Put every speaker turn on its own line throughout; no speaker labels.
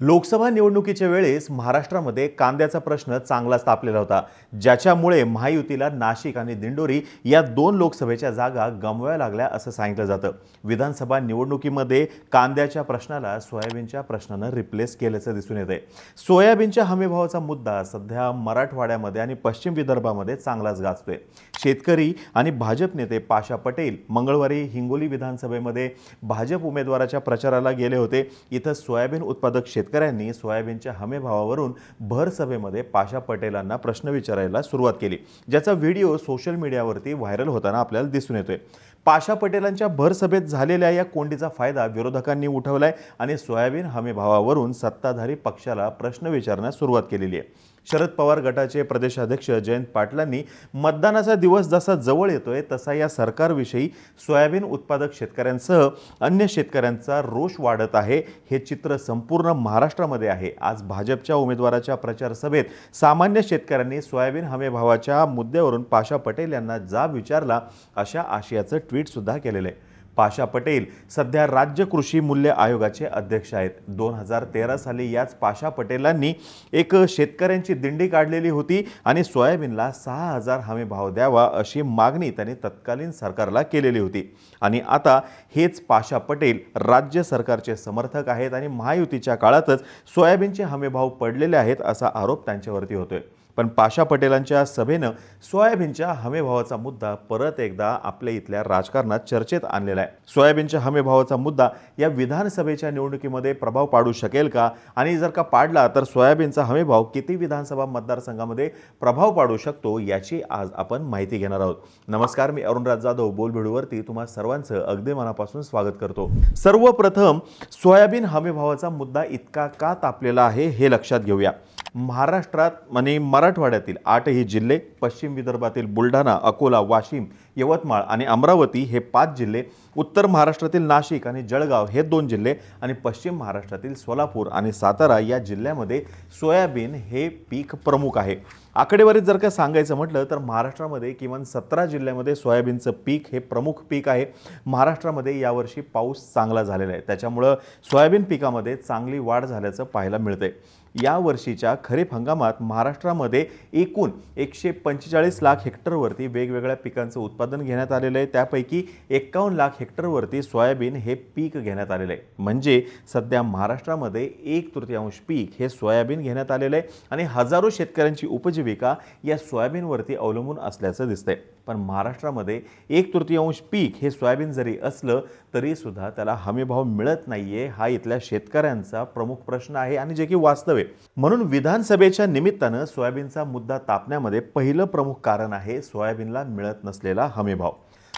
लोकसभा निवडणुकीच्या वेळेस महाराष्ट्रामध्ये कांद्याचा प्रश्न चांगलाच तापलेला होता ज्याच्यामुळे महायुतीला नाशिक आणि दिंडोरी या दोन लोकसभेच्या जागा गमवाव्या लागल्या असं सांगितलं जातं. विधानसभा निवडणुकीमध्ये कांद्याच्या प्रश्नाला सोयाबीनच्या प्रश्नानं रिप्लेस केल्याचं दिसून येतंय. सोयाबीनच्या हमीभावाचा मुद्दा सध्या मराठवाड्यामध्ये आणि पश्चिम विदर्भामध्ये चांगलाच गाजतोय. शेतकरी आणि भाजप नेते पाशा पटेल मंगळवारी हिंगोली विधानसभेमध्ये भाजप उमेदवाराच्या प्रचाराला गेले होते. इथं सोयाबीन उत्पादक शेतकऱ्यांनी सोयाबीनच्या हमीभावावरून भर सभेमध्ये पाशा पटेलांना प्रश्न विचारायला सुरुवात केली ज्याचा व्हिडिओ सोशल मीडियावरती व्हायरल होताना आपल्याला दिसून येतोय. पाशा पटेलांच्या भर सभेत झालेल्या या कोंडीचा फायदा विरोधकांनी उठवलाय आणि सोयाबीन हमीभावावरून सत्ताधारी पक्षाला प्रश्न विचारण्यास सुरुवात केलेली आहे. शरद पवार गटाचे प्रदेशाध्यक्ष जयंत पाटलांनी मतदानाचा दिवस जसा जवळ येतोय तसा या सरकारविषयी सोयाबीन उत्पादक शेतकऱ्यांसह अन्य शेतकऱ्यांचा रोष वाढत आहे. हे चित्र संपूर्ण महाराष्ट्रामध्ये आहे. आज भाजपच्या उमेदवाराच्या प्रचार सभेत सामान्य शेतकऱ्यांनी सोयाबीन हमीभावाच्या मुद्द्यावरून पाशा पटेल यांना जाब विचारला अशा आशयाचं ट्विटसुद्धा केलेलं आहे. पाशा पटेल सध्या राज्य कृषी मूल्य आयोगाचे अध्यक्ष आहेत. दोन हजार तेरा साली याच पाशा पटेलांनी एक शेतकऱ्यांची दिंडी काढलेली होती आणि सोयाबीनला सहा हजार हमी भाव द्यावा अशी मागणी त्यांनी तत्कालीन सरकारला केलेली होती. आणि आता हेच पाशा पटेल राज्य सरकारचे समर्थक आहेत आणि महायुतीच्या काळातच सोयाबीनचे हमीभाव पडलेले आहेत असा आरोप त्यांच्यावरती होतोय. पण पाशा पटेलांच्या सभेनं सोयाबीनच्या हमीभावाचा मुद्दा परत एकदा आपल्या इथल्या राजकारणात चर्चेत आणलेला आहे. सोयाबीनच्या हमीभावाचा मुद्दा या विधानसभेच्या निवडणुकीमध्ये प्रभाव पाडू शकेल का? आणि जर का पाडला तर सोयाबीनचा हमीभाव किती विधानसभा मतदारसंघामध्ये प्रभाव पाडू शकतो याची आज आपण माहिती घेणार आहोत. नमस्कार मी अरुणराज जाधव बोलभिडूवरती तुम्हा सर्वांचं अगदी मनापासून स्वागत करतो. सर्वप्रथम सोयाबीन हमीभावाचा मुद्दा इतका का तापलेला आहे हे लक्षात घेऊया. महाराष्ट्रात आणि मराठवाड्यातील आठही जिल्हे पश्चिम विदर्भातील बुलढाणा अकोला वाशिम यवतमाळ आणि अमरावती हे पाच जिल्हे उत्तर महाराष्ट्रातील नाशिक आणि जळगाव हे दोन जिल्हे आणि पश्चिम महाराष्ट्रातील सोलापूर आणि सातारा या जिल्ह्यामध्ये सोयाबीन हे पीक प्रमुख आहे. आकडेवारीत जर का सांगायचं म्हटलं तर महाराष्ट्रामध्ये किमान सतरा जिल्ह्यामध्ये सोयाबीनचं पीक हे प्रमुख पीक आहे. महाराष्ट्रामध्ये यावर्षी पाऊस चांगला झालेला आहे. त्याच्यामुळं सोयाबीन पिकामध्ये चांगली वाढ झाल्याचं पाहायला मिळतंय. या वर्षीच्या खरीप हंगामात महाराष्ट्रामध्ये एकूण एकशे पंचेचाळीस लाख हेक्टरवरती वेगवेगळ्या पिकांचं उत्पादन घेण्यात आलेलं आहे. त्यापैकी एक्कावन्न लाख हेक्टरवरती सोयाबीन हे पीक घेण्यात आलेलं आहे. म्हणजे सध्या महाराष्ट्रामध्ये एक तृतीयांश पीक हे सोयाबीन घेण्यात आलेलं आहे आणि हजारो शेतकऱ्यांची उपजीविका या सोयाबीनवरती अवलंबून असल्याचं दिसतंय. पण महाराष्ट्रामध्ये एक तृतीयांश पीक हे सोयाबीन जरी असलं तरीसुद्धा त्याला हमीभाव मिळत नाही आहे हा इथल्या शेतकऱ्यांचा प्रमुख प्रश्न आहे आणि जे की वास्तव आहे. म्हणून विधानसभेच्या निमित्तानं सोयाबीनचा मुद्दा तापण्यामध्ये पहिलं प्रमुख कारण आहे सोयाबीनला मिळत नसलेला हमीभाव.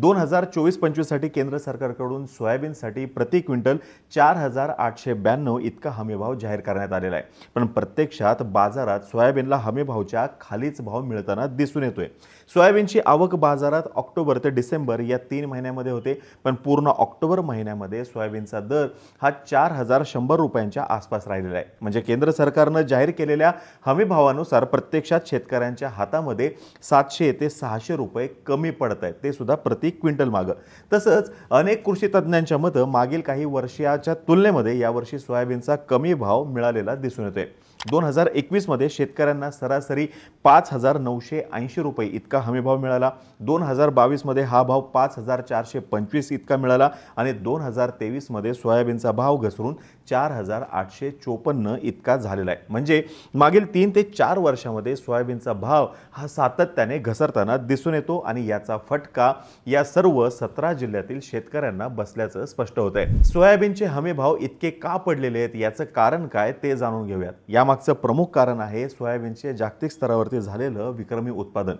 दोन हजार चोवीस पंचवीससाठी केंद्र सरकारकडून सोयाबीनसाठी प्रति क्विंटल चार हजार आठशे ब्याण्णव इतका हमीभाव जाहीर करण्यात आलेला आहे. पण प्रत्यक्षात बाजारात सोयाबीनला हमीभावच्या खालीच भाव मिळताना दिसून येतोय. सोयाबीनची आवक बाजारात ऑक्टोबर ते डिसेंबर या तीन महिन्यामध्ये होते पण पूर्ण ऑक्टोबर महिन्यामध्ये सोयाबीनचा दर हा चार हजार शंभर रुपयांच्या आसपास राहिलेला आहे. म्हणजे केंद्र सरकारनं जाहीर केलेल्या हमीभावानुसार प्रत्यक्षात शेतकऱ्यांच्या हातामध्ये सातशे ते सहाशे रुपये कमी पडत आहेत. ते सुद्धा प्रति क्विंटल मागं. तसंच अनेक कृषी तज्ज्ञांच्या मतं मागील काही वर्षाच्या तुलनेमध्ये यावर्षी सोयाबीनचा कमी भाव मिळालेला दिसून येतोय. दोन हजार एकवीसमध्ये शेतकऱ्यांना सरासरी पाच हजार नऊशे ऐंशी रुपये इतका हमीभाव मिळाला. दोन हजार बावीसमध्ये हा भाव पाच हजार चारशे पंचवीस इतका मिळाला आणि दोन हजार तेवीसमध्ये सोयाबीनचा भाव घसरून चार हजार आठशे चोपन्न इतका झालेला आहे. म्हणजे मागील तीन ते चार वर्षामध्ये सोयाबीनचा भाव हा सातत्याने घसरताना दिसून येतो आणि याचा फटका या सर्व सतरा जिल्ह्यातील शेतकऱ्यांना बसल्याचं स्पष्ट होत आहे सोयाबीनचे हमी भाव इतके का पडलेले आहेत? याचं कारण काय ते जाणून घेऊयात. यामागचं प्रमुख कारण आहे सोयाबीनचे जागतिक स्तरावरती झालेलं विक्रमी उत्पादन.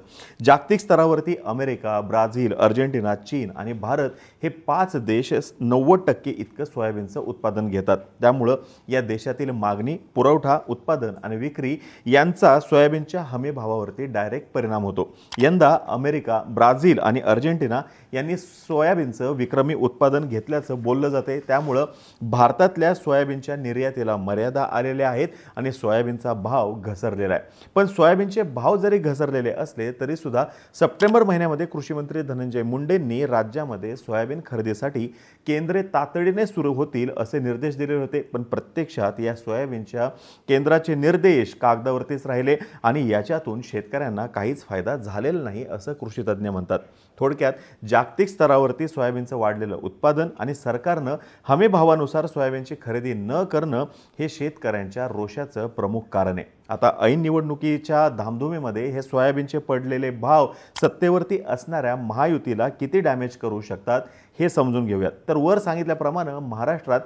जागतिक स्तरावरती अमेरिका ब्राझील अर्जेंटिना चीन आणि भारत हे पाच देश नव्वद टक्के इतकं सोयाबीनचं उत्पादन घेतात. त्यामुळं या देशातील मागणी पुरवठा उत्पादन आणि विक्री यांचा सोयाबीनच्या हमी भावावरती डायरेक्ट परिणाम होतो. यंदा अमेरिका ब्राझील आणि अर्जेंटिना यांनी सोयाबीनचं विक्रमी उत्पादन घेतल्याचं बोललं जाते त्यामुळं भारतातल्या सोयाबीनच्या निर्यातीला मर्यादा आलेल्या आहेत आणि सोयाबीनचा भाव घसरलेला आहे. पण सोयाबीनचे भाव जरी घसरलेले असले तरीसुद्धा सप्टेंबर महिन्यामध्ये कृषीमंत्री धनंजय मुंडेंनी राज्यामध्ये सोयाबीन खरेदीसाठी केंद्रे तातडीने सुरू होतील असे निर्देश दिले होते. पण प्रत्यक्षात या सोयाबीनच्या केंद्राचे निर्देश कागदावरतीच राहिले आणि याच्यातून शेतकऱ्यांना काहीच फायदा झालेला नाही असं कृषीतज्ज्ञ म्हणतात. थोडक्यात जागतिक स्तरावरती सोयाबीनचं वाढलेलं उत्पादन आणि सरकारनं हमी भावानुसार सोयाबीनची खरेदी न करणं हे शेतकऱ्यांच्या रोषाचं प्रमुख कारण आहे. आता ऐन निवडणुकीच्या धामधुमीमध्ये हे सोयाबीनचे पडलेले भाव सत्तेवरती असणाऱ्या महायुतीला किती डॅमेज करू शकतात हे समजून घेऊयात. तर वर सांगितल्याप्रमाणे महाराष्ट्रात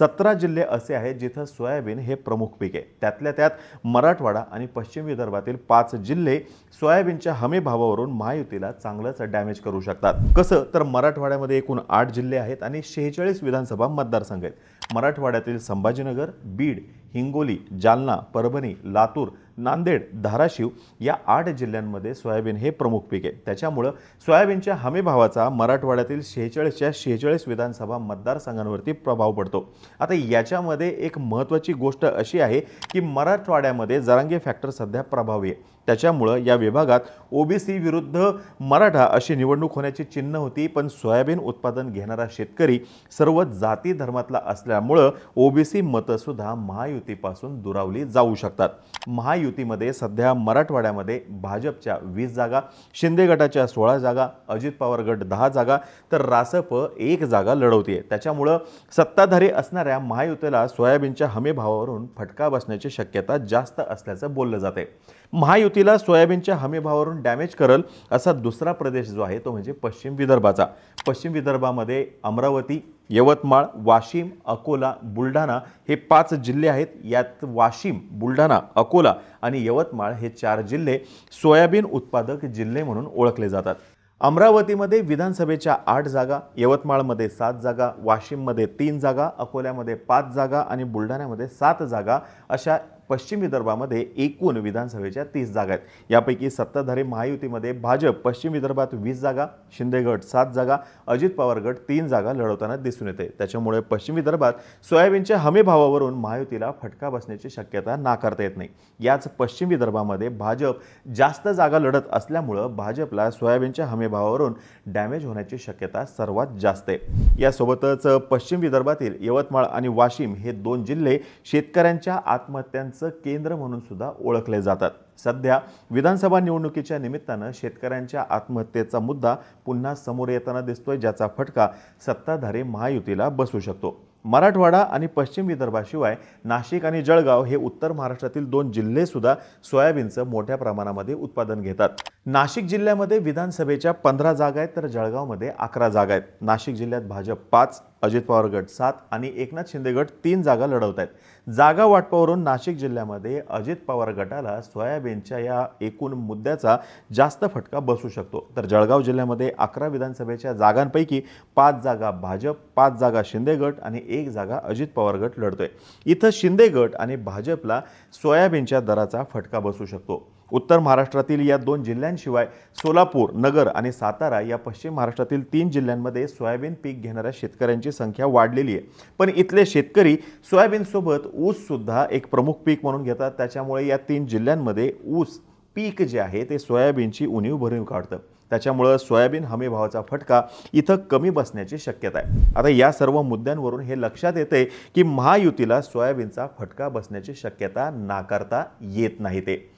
सतरा जिल्हे असे आहेत जिथं सोयाबीन हे प्रमुख पीक आहे. त्यातल्या त्यात मराठवाडा आणि पश्चिम विदर्भातील पाच जिल्हे सोयाबीनच्या हमी भावावरून महायुतीला चांगलंच डॅमेज करू शकतात. कसं? तर मराठवाड्यामध्ये एकूण आठ जिल्हे आहेत आणि शेहेचाळीस विधानसभा मतदारसंघ आहेत. मराठवाड्यातील संभाजीनगर बीड हिंगोली जालना परभणी लातूर नांदेड धाराशिव या आठ जिल्ह्यांमध्ये सोयाबीन हे प्रमुख पीक आहे. त्याच्यामुळं सोयाबीनच्या हमीभावाचा मराठवाड्यातील शेहेचाळीसच्या शेहेचाळीस विधानसभा मतदारसंघांवरती प्रभाव पडतो. आता याच्यामध्ये एक महत्त्वाची गोष्ट अशी आहे की मराठवाड्यामध्ये जरांगे फॅक्टर सध्या प्रभावी आहे. त्याच्यामुळं या विभागात ओबीसी विरुद्ध मराठा अशी निवडणूक होण्याची चिन्ह होती पण सोयाबीन उत्पादन घेणारा शेतकरी सर्व जाती धर्मातला असल्यामुळं ओबीसी मतंसुद्धा महायुतीपासून दुरावली जाऊ शकतात. महायुतीमध्ये सध्या मराठवाड्यामध्ये भाजपच्या वीस जागा शिंदे गटाच्या सोळा जागा अजित पवार गट दहा जागा तर रासप एक जागा लढवते त्याच्यामुळं सत्ताधारी असणाऱ्या महायुतीला सोयाबीनच्या हमीभावावरून फटका बसण्याची शक्यता जास्त असल्याचं बोललं जाते महायुतीला सोयाबीनच्या हमीभावावरून डॅमेज करल असा दुसरा प्रदेश जो आहे तो म्हणजे पश्चिम विदर्भाचा. पश्चिम विदर्भामध्ये अमरावती यवतमाळ वाशिम अकोला बुलढाणा हे पाच जिल्हे आहेत. यात वाशिम बुलढाणा अकोला आणि यवतमाळ हे चार जिल्हे सोयाबीन उत्पादक जिल्हे म्हणून ओळखले जातात. अमरावतीमध्ये विधानसभेच्या आठ जागा यवतमाळमध्ये सात जागा वाशिममध्ये तीन जागा अकोल्यामध्ये पाच जागा आणि बुलढाण्यामध्ये सात जागा अशा पश्चिम विदर्भामध्ये एकूण विधानसभेच्या तीस जागा आहेत. यापैकी सत्ताधारी महायुतीमध्ये भाजप पश्चिम विदर्भात वीस जागा शिंदेगड सात जागा अजित पवार गट तीन जागा लढवताना दिसून येते. त्याच्यामुळे पश्चिम विदर्भात सोयाबीनच्या हमी भावावरून महायुतीला फटका बसण्याची शक्यता नाकारता येत नाही. याच पश्चिम विदर्भामध्ये भाजप जास्त जागा लढत असल्यामुळं भाजपला सोयाबीनच्या हमी भावावरून डॅमेज होण्याची शक्यता सर्वात जास्त आहे. यासोबतच पश्चिम विदर्भातील यवतमाळ आणि वाशिम हे दोन जिल्हे शेतकऱ्यांच्या आत्महत्यांचं केंद्र म्हणून सुद्धा ओळखले जातात. सध्या विधानसभा निवडणुकीच्या निमित्तानं शेतकऱ्यांच्या आत्महत्येचा मुद्दा पुन्हा समोर येताना दिसतोय ज्याचा फटका सत्ताधारी महायुतीला बसू शकतो. मराठवाडा आणि पश्चिम विदर्भाशिवाय नाशिक आणि जळगाव हे उत्तर महाराष्ट्रातील दोन जिल्हे सुद्धा सोयाबीनचं मोठ्या प्रमाणामध्ये उत्पादन घेतात. नाशिक जिल्ह्यामध्ये विधानसभेच्या पंधरा जागा आहेत तर जळगावमध्ये अकरा जागा आहेत. नाशिक जिल्ह्यात भाजप पाच अजित पवार गट सात आणि एकनाथ शिंदे गट तीन जागा लढवत आहेत जागा वाटपावरून नाशिक जिल्ह्यामध्ये अजित पवार गटाला सोयाबीनच्या या एकूण मुद्द्याचा जास्त फटका बसू शकतो. तर जळगाव जिल्ह्यामध्ये अकरा विधानसभेच्या जागांपैकी पाच जागा भाजप पाच जागा शिंदे गट आणि एक जागा अजित पवार गट लढतोय. इथं शिंदे गट आणि भाजपला सोयाबीनच्या दराचा फटका बसू शकतो. उत्तर महाराष्ट्रातील या दोन जिल्ह्यांशिवाय सोलापूर नगर आणि सातारा या पश्चिम महाराष्ट्रातील तीन जिल्ह्यांमध्ये सोयाबीन पीक घेणाऱ्या शेतकऱ्यांची संख्या वाढलेली आहे. पण इथले शेतकरी सोयाबीनसोबत ऊससुद्धा एक प्रमुख पीक म्हणून घेतात. त्याच्यामुळे या तीन जिल्ह्यांमध्ये ऊस पीक जे आहे ते सोयाबीनची उणीव भरून काढतं. त्याच्यामुळं सोयाबीन हमीभावाचा फटका इथं कमी बसण्याची शक्यता आहे. आता या सर्व मुद्द्यांवरून हे लक्षात येते की महायुतीला सोयाबीनचा फटका बसण्याची शक्यता नाकारता येत नाही ते.